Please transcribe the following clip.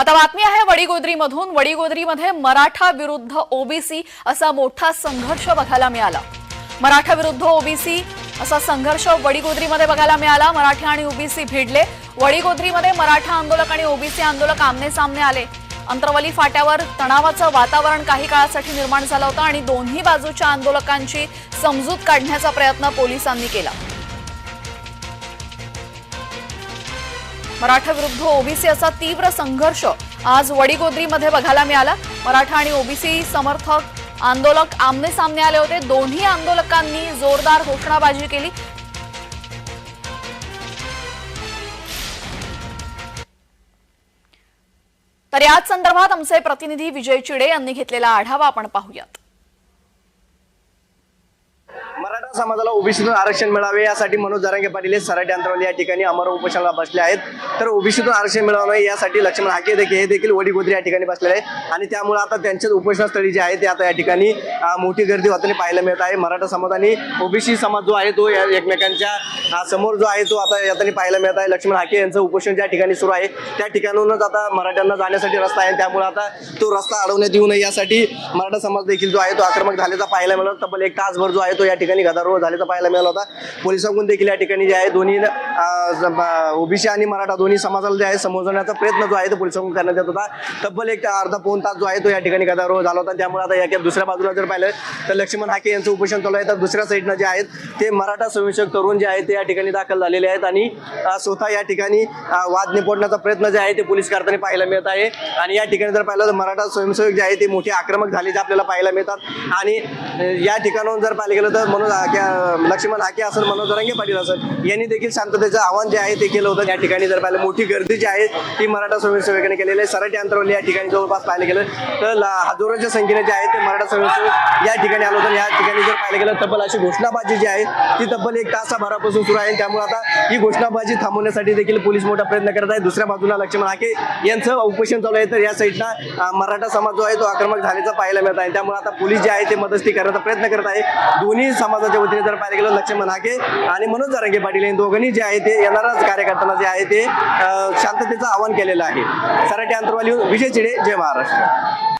आता बातमी आहे वडीगोद्रीमधून. वडीगोद्रीमध्ये मराठा विरुद्ध ओबीसी असा मोठा संघर्ष बघायला मिळाला. मराठा विरुद्ध ओबीसी असा संघर्ष वडीगोद्रीमध्ये बघायला मिळाला. मराठा आणि ओबीसी भिडले. वडीगोद्रीमध्ये मराठा आंदोलक आणि ओबीसी आंदोलक आमने सामने आले. अंतरवली फाट्यावर तणावाचं वातावरण काही काळासाठी निर्माण झालं होतं आणि दोन्ही बाजूच्या आंदोलकांची समजूत काढण्याचा प्रयत्न पोलिसांनी केला. मराठा विरुद्ध ओबीसी असा तीव्र संघर्ष आज वडीगोद्रीमध्ये बघायला मिळाला. मराठा आणि ओबीसी समर्थक आंदोलक आमने सामने आले होते. दोन्ही आंदोलकांनी जोरदार घोषणाबाजी केली. तर याच संदर्भात आमचे प्रतिनिधी विजय चिडे यांनी घेतलेला आढावा आपण पाहूयात. मराठा समाजाला ओबीसीतून आरक्षण मिळावे यासाठी मनोज जरांगे पाटील हे सराटे अंतरावली या ठिकाणी अमर उपोषणाला बसले आहेत. तर ओबीसीतून आरक्षण मिळावं यासाठी लक्ष्मण हाके देखील हे देखील वडीगोद्री या ठिकाणी बसलेले आहे आणि त्यामुळे आता त्यांच्याच उपोषणस्थळी जे आहे ते आता या ठिकाणी मोठी गर्दी होताना पाहायला मिळत आहे. मराठा समाज आणि ओबीसी समाज जो आहे तो या एकमेकांच्या हा समोर जो आहे तो आता यातनी पाहायला मिळत आहे. लक्ष्मण हाके यांचं उपोषण ज्या ठिकाणी सुरू आहे त्या ठिकाणूनच आता मराठ्यांना जाण्यासाठी रस्ता आहे. त्यामुळे आता तो रस्ता अडवण्यात येऊ नये यासाठी मराठा समाज देखील जो आहे तो आक्रमक झाल्याचा पाहायला मिळाला. तब्बल एक तासभर जो आहे तो या ठिकाणी गदारोळ झाल्याचा पाहायला मिळाला होता. पोलिसांकडून देखील या ठिकाणी जे आहे दोन्ही ओबीसी आणि मराठा दोन्ही समाजाला जे आहे समजवण्याचा प्रयत्न जो आहे तो पोलिसांकडून करण्यात येत होता. तब्बल एक अर्धा पाऊन तास जो आहे तो या ठिकाणी गदारोळ झाला होता. त्यामुळे आता या दुसऱ्या बाजूला जर पाहिलं तर लक्ष्मण हाके यांचं उपोषण चालू आहे. तर दुसऱ्या साईडनं जे आहेत ते मराठा संरक्षक तरुण जे आहेत ते या ठिकाणी दाखल झालेले आहेत आणि स्वतः या ठिकाणी वाद निपटण्याचा प्रयत्न जे आहे ते पोलीस करताना पाहायला मिळत आहे. आणि या ठिकाणी जर पाहिलं तर मराठा स्वयंसेवक जे आहे ते मोठे आक्रमक झालेचे आपल्याला पाहायला मिळतात. आणि या ठिकाणाहून जर पाहिलं गेलं तर मनोज लक्ष्मण हाके असेल मनोज रंगे पाटील असेल यांनी देखील शांततेचं आव्हान जे आहे ते केलं होतं. या ठिकाणी जर पाहिलं मोठी गर्दी जी आहे ती मराठा स्वयंसेवकाने केलेली आहे. सराटी अंतरवली या ठिकाणी जवळपास पाहायला गेलं तर हजारोच्या संख्येने जे आहे ते मराठा स्वयंसेवक या ठिकाणी आलो होतं. या ठिकाणी जर पाहिलं गेलं तब्बल अशी घोषणाबाजी जी आहे ती तब्बल एक तासाभरापासून सुरू आहे. त्यामुळे आता ही घोषणाबाजी थांबवण्यासाठी देखील पोलीस मोठा प्रयत्न करत आहे. दुसऱ्या बाजूला लक्ष्मण हाके यांचं उपोषण चालू आहे. तर या साईडला मराठा समाज जो आहे तो आक्रमक झाल्याचा पाहायला मिळत आहे. त्यामुळे आता पोलीस जे आहे ते मदस्ती करण्याचा प्रयत्न करत आहे. दोन्ही समाजाच्या वतीने जर पाहायला गेलं लक्ष्मण हाके आणि मनोज जारंगे पाटील यांनी दोघांनी जे आहे ते येणाऱ्याच कार्यकर्त्यांना जे आहे ते शांततेचं आवाहन केलेलं आहे. सराठी अंतरवाली विजय चिडे जय महाराष्ट्र.